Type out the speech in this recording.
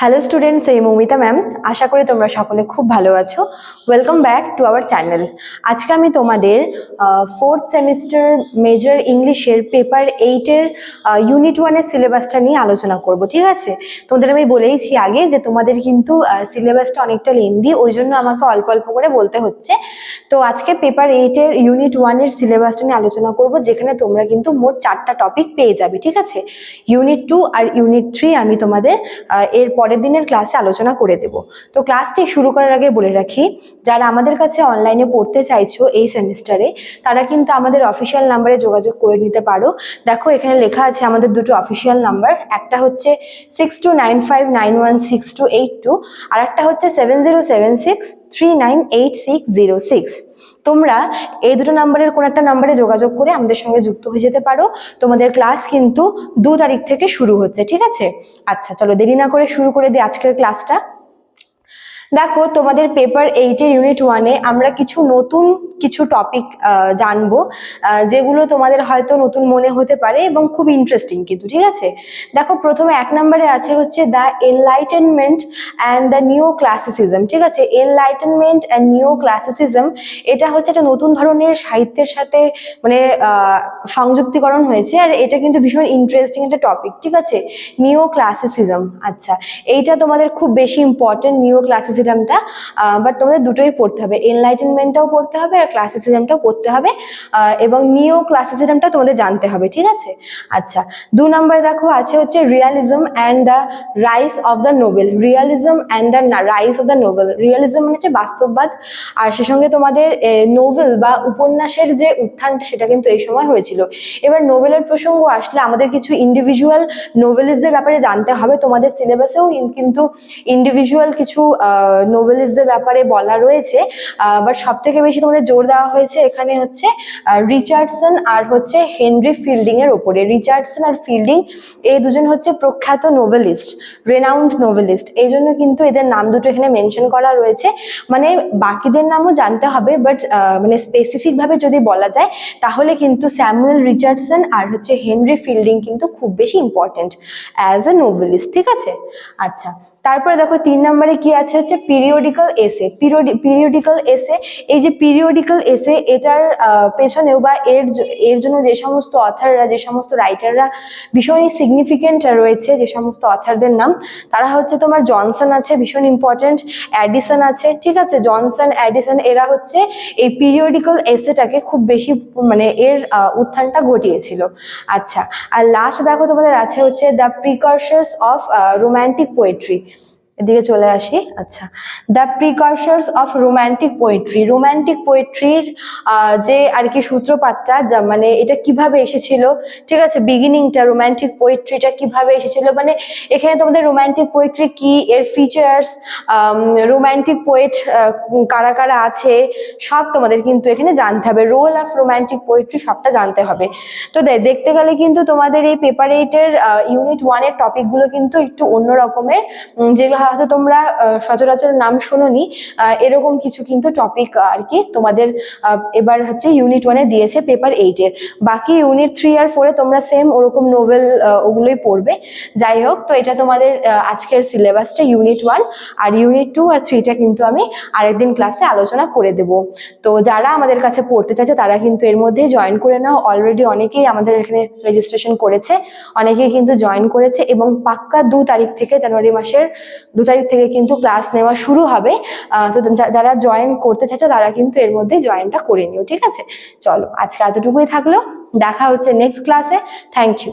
Hello students এই Moumita ma'am আশা করি তোমরা সকলে খুব ভালো আছো। Welcome back to our channel আজকে আমি তোমাদের ফোর্থ সেমিস্টার মেজর ইংলিশের পেপার এইটের ইউনিট ওয়ানের সিলেবাসটা নিয়ে আলোচনা করব ঠিক আছে? তোমাদের আমি বলেইছি আগে যে তোমাদের কিন্তু সিলেবাসটা অনেকটা লেন্দি ওই জন্য আমাকে অল্প অল্প করে বলতে হচ্ছে। তো আজকে পেপার এইটের ইউনিট ওয়ানের সিলেবাসটা নিয়ে আলোচনা করব যেখানে তোমরা কিন্তু মোট চারটা টপিক পেয়ে যাবে ঠিক আছে? ইউনিট টু আর ইউনিট থ্রি আমি তোমাদের আহ, এর পরের দিনের ক্লাসে আলোচনা করে দেব। তো ক্লাসটি শুরু করার আগে বলে রাখি, যারা আমাদের কাছে অনলাইনে পড়তে চাইছো এই সেমিস্টারে তারা কিন্তু আমাদের অফিসিয়াল নাম্বারে যোগাযোগ করে নিতে পারো। দেখো, এখানে লেখা আছে আমাদের দুটো অফিসিয়াল নাম্বার একটা হচ্ছে six two nine five nine one six two eight two আর একটা হচ্ছে seven zero seven six three nine eight six zero six তোমরা এই দুটো নাম্বারের কোনো একটা নাম্বারে যোগাযোগ করে আমাদের সঙ্গে যুক্ত হয়ে যেতে পারো। তোমাদের ক্লাস কিন্তু দু তারিখ থেকে শুরু হচ্ছে, ঠিক আছে? আচ্ছা চলো দেরি না করে শুরু করে দিই আজকের ক্লাসটা। দেখো, তোমাদের পেপার এইটের ইউনিট ওয়ানে আমরা কিছু নতুন কিছু টপিক জানব যেগুলো তোমাদের হয়তো নতুন মনে হতে পারে এবং খুব ইন্টারেস্টিং কিন্তু, ঠিক আছে? দেখো, প্রথমে এক নম্বরে আছে হচ্ছে the enlightenment and the new classicism ঠিক আছে? এনলাইটেনমেন্ট অ্যান্ড নিউ ক্লাসিসিজম এটা হচ্ছে একটা নতুন ধরনের সাহিত্যের সাথে মানে সংযুক্তিকরণ হয়েছে আর এটা কিন্তু ভীষণ ইন্টারেস্টিং একটা টপিক ঠিক আছে? নিউ ক্লাসিসিজম আচ্ছা। এইটা তোমাদের খুব বেশি ইম্পর্টেন্ট নিও ক্লাসিসিজমটা বাট তোমাদের দুটোই পড়তে হবে। এনলাইটেনমেন্টটাও পড়তে হবে আর ক্লাসিসিজমটাও পড়তে হবে এবং নিও ক্লাসিসিজমটা তোমাদের জানতে হবে, ঠিক আছে? আচ্ছা দু নম্বরে দেখো আছে হচ্ছে realism and the rise of the novel realism and the rise of the novel realism মানে হচ্ছে বাস্তববাদ, আর সে সঙ্গে তোমাদের নোবেল বা উপন্যাসের যে উত্থানটা সেটা কিন্তু এই সময় হয়েছিল। এবার নোবেলের প্রসঙ্গ আসলে আমাদের কিছু ইন্ডিভিজুয়াল নোবেলিস্টদের ব্যাপারে জানতে হবে। তোমাদের সিলেবাসেও কিন্তু ইন্ডিভিজুয়াল কিছু নোবেলিস্টদের ব্যাপারে বলা রয়েছে বাট সব থেকে বেশি তোমাদের জোর দেওয়া হয়েছে এখানে হচ্ছে রিচার্ডসন আর হচ্ছে হেনরি ফিল্ডিং এর ওপরে। রিচার্ডসন আর ফিল্ডিং এই দুজন হচ্ছে প্রখ্যাত নোবেলিস্ট রেনাউন্ড নোবেলিস্ট এই জন্য কিন্তু এদের নাম দুটো এখানে মেনশন করা রয়েছে। মানে বাকিদের নামও জানতে হবে বাট মানে স্পেসিফিক ভাবে যদি বলা যায়, তাহলে কিন্তু স্যামুয়েল রিচার্ডসন আর হচ্ছে হেনরি ফিল্ডিং কিন্তু খুব বেশি ইম্পর্টেন্ট অ্যাজ এ নোবেলিস্ট ঠিক আছে? আচ্ছা তারপরে দেখো তিন নম্বরে কি আছে হচ্ছে পিরিয়ডিক্যাল এসে পিরিয়ডিক্যাল এসে এই যে পিরিয়ডিক্যাল এসে এটার পেছনেও বা এর এর জন্য যে সমস্ত অথাররা যে সমস্ত রাইটাররা ভীষণই সিগনিফিকেন্ট রয়েছে, যে সমস্ত অথারদের নাম, তারা হচ্ছে তোমার জনসন আছে, ভীষণ ইম্পর্টেন্ট অ্যাডিসন আছে, ঠিক আছে? জনসন অ্যাডিসন এরা হচ্ছে এই পিরিয়ডিক্যাল এসেটাকে খুব বেশি মানে এর উত্থানটা ঘটিয়েছিল। আচ্ছা আর লাস্ট দেখো তোমাদের আছে হচ্ছে the precursors of romantic poetry এদিকে চলে আসি। আচ্ছা the precursors of romantic poetry romantic পোয়েট্রির যে আর কি সূত্রপাতটা, যা মানে এটা কীভাবে এসেছিল, ঠিক আছে? বিগিনিংটা রোম্যান্টিক পোয়েট্রিটা কীভাবে এসেছিল? মানে এখানে তোমাদের রোম্যান্টিক পোয়েট্রি কি, এর ফিচার্স রোম্যান্টিক পোয়েট কারা কারা আছে, সব তোমাদের কিন্তু এখানে জানতে হবে। রোল অফ রোম্যান্টিক পোয়েট্রি সবটা জানতে হবে। তো দেখতে গেলে কিন্তু তোমাদের এই পেপার এইটের ইউনিট ওয়ানের টপিকগুলো কিন্তু একটু অন্য রকমের যেগুলো হয়তো তোমরা সচরাচর নাম শোনোনি এরকম কিছু কিন্তু টপিক আর কি তোমাদের এবার হচ্ছে ইউনিট ওয়ানে দিয়েছে পেপার এইটের বাকি ইউনিট থ্রি আর ফোরে তোমরা সেম ওরকম নোভেল ওগুলোই পড়বে। যাই হোক, তো এটা তোমাদের আজকের সিলেবাসটা ইউনিট ওয়ান আর ইউনিট টু আর থ্রিটা কিন্তু আমি আরেকদিন ক্লাসে আলোচনা করে দেব। তো যারা আমাদের কাছে পড়তে চাইছে, তারা কিন্তু এর মধ্যে জয়েন করে নাও। অলরেডি অনেকেই আমাদের এখানে রেজিস্ট্রেশন করেছে, অনেকেই কিন্তু জয়েন করেছে এবং পাক্কা দু তারিখ থেকে জানুয়ারি মাসের দু তারিখ থেকে কিন্তু ক্লাস নেওয়া শুরু হবে। তো যারা জয়েন করতে চাইছো তারা কিন্তু এর মধ্যে জয়েনটা করে নিও, ঠিক আছে? চলো, আজকে এতটুকুই থাকল। দেখা হচ্ছে নেক্সট ক্লাসে থ্যাংক ইউ